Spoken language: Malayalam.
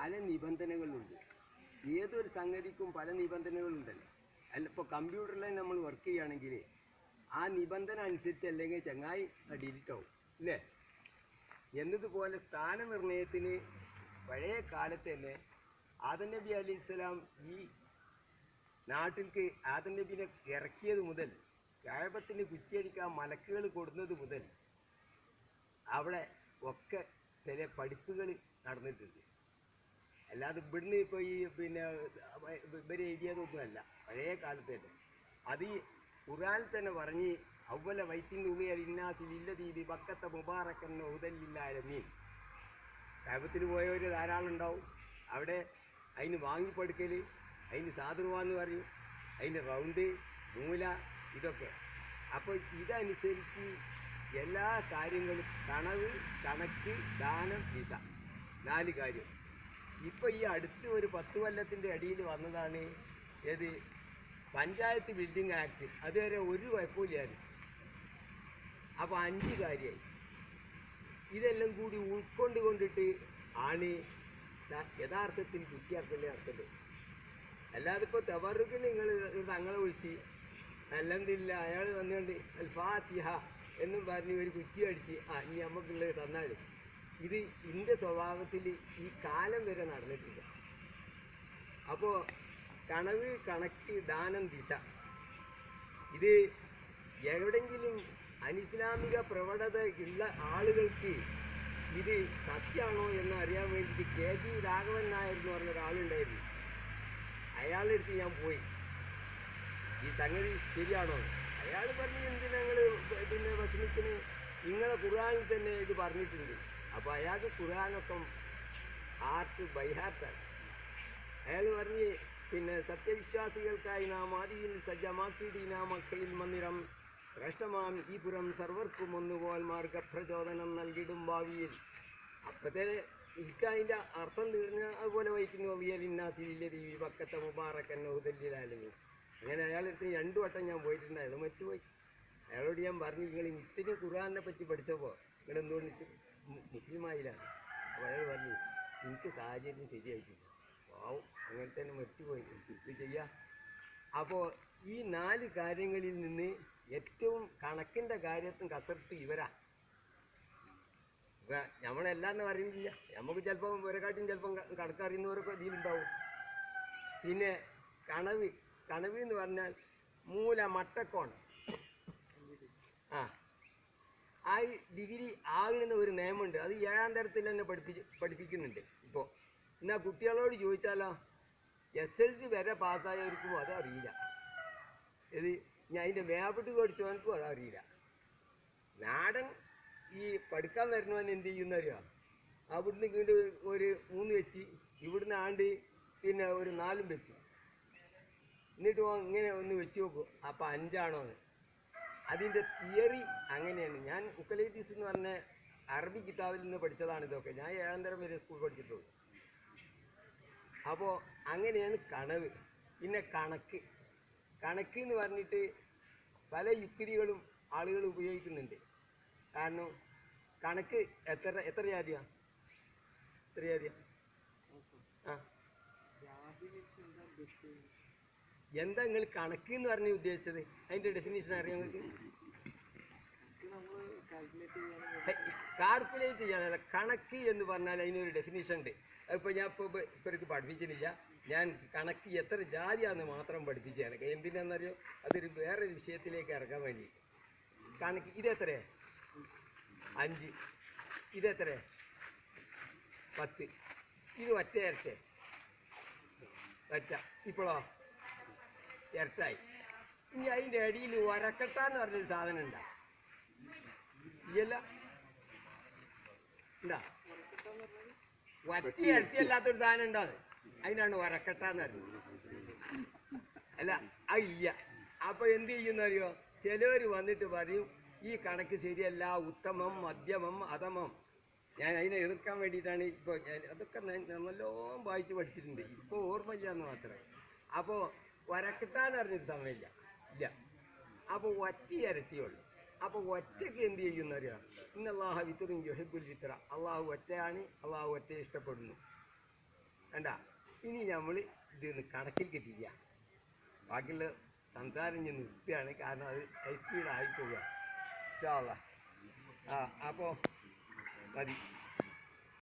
പല നിബന്ധനകളുണ്ട്. ഏതൊരു സംഗതിക്കും പല നിബന്ധനകളുണ്ടല്ലോ. അല്ല ഇപ്പോൾ കമ്പ്യൂട്ടറിൽ നമ്മൾ വർക്ക് ചെയ്യുകയാണെങ്കിൽ ആ നിബന്ധന അനുസരിച്ച് അല്ലെങ്കിൽ ചങ്ങായി ഡിലീറ്റ് ആവും ഇല്ലേ? എന്നതുപോലെ സ്ഥാനനിർണയത്തിന് പഴയ കാലത്ത് തന്നെ ആദം നബി അലി ഇസ്ലാം ഈ നാട്ടിലേക്ക് ആദം നബിനെ ഇറക്കിയത് മുതൽ കായപത്തിന് കുറ്റിയടിക്കാൻ മലക്കുകൾ കൊടുന്നത് മുതൽ അവിടെ ഒക്കെ ചില പഠിപ്പുകൾ നടന്നിട്ടുണ്ട്. അല്ലാതെ ഇവിടുന്ന് ഇപ്പോൾ ഈ പിന്നെ ഇവർ എഴുതിയതൊന്നുമല്ല പഴയ കാലത്ത് അത് ഈ ഖുറാനിൽ തന്നെ പറഞ്ഞ് അവല വൈത്തിന്റെ ഉള്ളിൽ ഇന്നാസിൽ ഇല്ലതീബി ബക്കത്തെ ഉദല്ലില്ലായ മീൻ കായപത്തിന് പോയവർ ധാരാളം ഉണ്ടാവും. അവിടെ അതിന് വാങ്ങിപ്പടുക്കൽ അതിന് സാധുവാന്ന് പറയും അതിന് റൗണ്ട് മൂല ഇതൊക്കെ. അപ്പോൾ ഇതനുസരിച്ച് എല്ലാ കാര്യങ്ങളും കണവ് കണക്ക് ദാനം ദിശ നാല് കാര്യം. ഇപ്പോൾ ഈ അടുത്ത് ഒരു പത്ത് കൊല്ലത്തിന്റെ അടിയിൽ വന്നതാണ് ഏത്? Panchayat building act. അതുവരെ ഒരു കുഴപ്പമില്ലായിരുന്നു. അപ്പോൾ അഞ്ച് കാര്യമായി ഇതെല്ലാം കൂടി ഉൾക്കൊണ്ട് കൊണ്ടിട്ട് ആണ് യഥാർത്ഥത്തിൽ കുറ്റിയാക്കൽ നടത്തേണ്ടത് അല്ലാതെ ഇപ്പോൾ തവറുക്കിന് നിങ്ങൾ തങ്ങളെ വിളിച്ച് അല്ലെന്നില്ല അയാൾ വന്നുകൊണ്ട് അൽഫാത്തിഹ എന്നും പറഞ്ഞ് ഒരു കുറ്റി അടിച്ച് ആ ഇനി നമുക്കുള്ളത് തന്നാൽ ഇത് എന്റെ സ്വഭാവത്തിൽ ഈ കാലം വരെ നടന്നിട്ടില്ല. അപ്പോൾ കണവ് കണക്ക് ദാനം ദിശ. ഇത് എവിടെങ്കിലും അനിസ്ലാമിക പ്രവണത ഉള്ള ആളുകൾക്ക് ഇത് സത്യമാണോ എന്ന് അറിയാൻ വേണ്ടിയിട്ട് കെ ജി രാഘവൻ നായർ എന്ന് പറഞ്ഞ ഒരാളുണ്ടായിരുന്നു അയാളുടെ അടുത്ത് ഞാൻ പോയി. ഈ സംഗതി ശരിയാണോ? അയാൾ പറഞ്ഞു എന്തിനാ ഞങ്ങൾ പിന്നെ ഭക്ഷണത്തിന് നിങ്ങളെ ഖുർആാനിൽ തന്നെ ഇത് പറഞ്ഞിട്ടുണ്ട്. അപ്പോൾ അയാൾക്ക് ഖുർആാനൊക്കെ ഹാർട്ട് ബൈ ഹാർട്ടാണ് അയാൾ പറഞ്ഞ് പിന്നെ സത്യവിശ്വാസികൾക്കായി നാം ആദിയിൽ സജ്ജമാക്കിയിടി നാം മക്കയിൽ മന്ദിരം. ശ്രേഷ്ഠമാം ഈ പുരം സർവർക്കും ഒന്നുപോൽ മാർഗപ്രചോദനം നൽകിടും ഭാവിയിൽ. അപ്പത്തെ എനിക്ക് അതിന്റെ അർത്ഥം തീർന്ന അതുപോലെ വഹിക്കുന്ന വലിയലിന്നാസിലെ ദേവി പക്കത്തെ മുബാറക്കൻ ഹുദല്ലിലാലും അങ്ങനെ അയാളെടുത്ത് രണ്ടു വട്ടം ഞാൻ പോയിട്ടുണ്ട് അയാൾ മരിച്ചുപോയി. അയാളോട് ഞാൻ പറഞ്ഞു നിങ്ങൾ ഇത്തിരി ഖുർആാനെ പറ്റി പഠിച്ചപ്പോൾ നിങ്ങൾ എന്തുകൊണ്ട് മുസ്ലിമായില്ലാണ് അപ്പോൾ അയാൾ പറഞ്ഞു എനിക്ക് സാഹചര്യം ശരിയായിട്ടില്ല. പാവം അങ്ങനെ തന്നെ മരിച്ചു പോയി ഇത് ചെയ്യാം? അപ്പോൾ ഈ നാല് കാര്യങ്ങളിൽ നിന്ന് ഏറ്റവും കണക്കിന്റെ കാര്യത്തും കസർത്ത് ഇവരാ. നമ്മളെല്ലാം അറിയില്ല നമുക്ക് ചിലപ്പോൾ ഇവരെക്കാട്ടും ചിലപ്പം കണക്കറിയുന്നവരൊക്കെ ഇതിലുണ്ടാവും പിന്നെ കണവ് കണവ് എന്ന് പറഞ്ഞാൽ മൂല മട്ടക്കോൺ ആ ആ ഡിഗ്രി ആകുന്ന ഒരു നിയമമുണ്ട്. അത് ഏഴാം തരത്തിൽ തന്നെ പഠിപ്പിച്ച് പഠിപ്പിക്കുന്നുണ്ട്. ഇപ്പോൾ എന്നാൽ കുട്ടികളോട് ചോദിച്ചാലോ? എസ് എൽ സി വരെ പാസ്സായവർക്കും അത് അറിയില്ല. ഇത് ഞാൻ അതിന്റെ മേപ്പിട്ട് പഠിച്ചവനക്കും അത് അറിയില്ല. നാടൻ ഈ പഠിക്കാൻ വരുന്നവൻ എന്ത് ചെയ്യുന്ന അറിയാം? അവിടുന്ന് ഇങ്ങോട്ട് ഒരു മൂന്ന് വെച്ച് ഇവിടുന്ന് ആണ്ട് പിന്നെ ഒരു നാലും വെച്ച്. എന്നിട്ട് ഇങ്ങനെ ഒന്ന് വെച്ച് നോക്കും. അപ്പം അഞ്ചാണോ എന്ന്. അതിന്റെ തിയറി അങ്ങനെയാണ്. ഞാൻ ഉക്കലൈറ്റീസ് എന്ന് പറഞ്ഞ അറബി കിതാബിൽ നിന്ന് പഠിച്ചതാണ് ഇതൊക്കെ. ഞാൻ ഏഴാം തരം വരെ സ്കൂൾ പഠിച്ചിട്ടുള്ളൂ. അപ്പോൾ അങ്ങനെയാണ് കണവ്. പിന്നെ കണക്ക്. കണക്ക് എന്ന് പറഞ്ഞിട്ട് പല യുക്തികളും ആളുകൾ ഉപയോഗിക്കുന്നുണ്ട്. കാരണം കണക്ക് എത്ര എത്ര ജാതിയാണ് എത്ര ജാതിയാണ് ആ. എന്താ നിങ്ങൾ കണക്ക് എന്ന് പറഞ്ഞ് ഉദ്ദേശിച്ചത്? അതിന്റെ ഡെഫിനേഷൻ അറിയാൻ കാൽക്കുലേറ്റ് ചെയ്യാനല്ല കണക്ക് എന്ന് പറഞ്ഞാൽ അതിനൊരു ഡെഫിനേഷൻ ഉണ്ട്. ഇപ്പോൾ ഞാൻ ഇപ്പോൾ ഇവർക്ക് പഠിപ്പിച്ചിട്ടില്ല. ഞാൻ കണക്ക് എത്ര ജാതിയാന്ന് മാത്രം പഠിപ്പിച്ചു എനിക്ക് എന്തിനാണെന്നറിയോ അതൊരു വേറൊരു വിഷയത്തിലേക്ക് ഇറക്കാൻ വേണ്ടി കണക്ക് ഇതെത്ര അഞ്ച്. ഇതെത്ര പത്ത്. ഇത് ഒറ്റ ഇരട്ടെ ഒറ്റ. ഇപ്പോഴോ ഇരട്ടായി. ഇനി അതിന്റെ അടിയിൽ ഒരക്കട്ട എന്ന് പറഞ്ഞൊരു സാധനം ഉണ്ടാ. ഇല്ല വറ്റി ഇരട്ടിയല്ലാത്തൊരു സാധനം ഉണ്ടോ അത്? അതിനാണ് ഒരക്കട്ട എന്ന് പറയുന്നത് അല്ല അയ്യ ഇല്ല. അപ്പൊ എന്ത് ചെയ്യുന്നറിയോ? ചിലവർ വന്നിട്ട് പറയും ഈ കണക്ക് ശരിയല്ല ഉത്തമം മധ്യമം അധമം. ഞാൻ അതിനെ എതിർക്കാൻ വേണ്ടിയിട്ടാണ് ഇപ്പോൾ ഞാൻ അതൊക്കെ നല്ലോണം വായിച്ച് പഠിച്ചിട്ടുണ്ട്. ഇപ്പോൾ ഓർമ്മയില്ല എന്ന് മാത്രമേ അപ്പോൾ ഒരക്കിട്ടാൻ അറിഞ്ഞൊരു സമയമില്ല. ഇല്ല. അപ്പോൾ ഒറ്റ ഇരട്ടിയുള്ളൂ. അപ്പോൾ ഒറ്റയ്ക്ക് എന്ത് ചെയ്യുന്ന അറിയാം? ഇന്ന് അള്ളാഹു വിത്തറും യുഹിബുൽ വിത്ര. അള്ളാഹു ഒറ്റയാണ് അള്ളാഹു ഒറ്റ ഇഷ്ടപ്പെടുന്നു. വേണ്ട ഇനി നമ്മൾ ഇതിന്ന് കണക്കിൽ എത്തിക്കുക ബാക്കിയുള്ള സംസാരം ഞാൻ നിർത്തിയാണ് കാരണം അത് ഹൈ സ്പീഡ് ആയിപ്പോവുക ചാള ആ അപ്പോൾ മതി.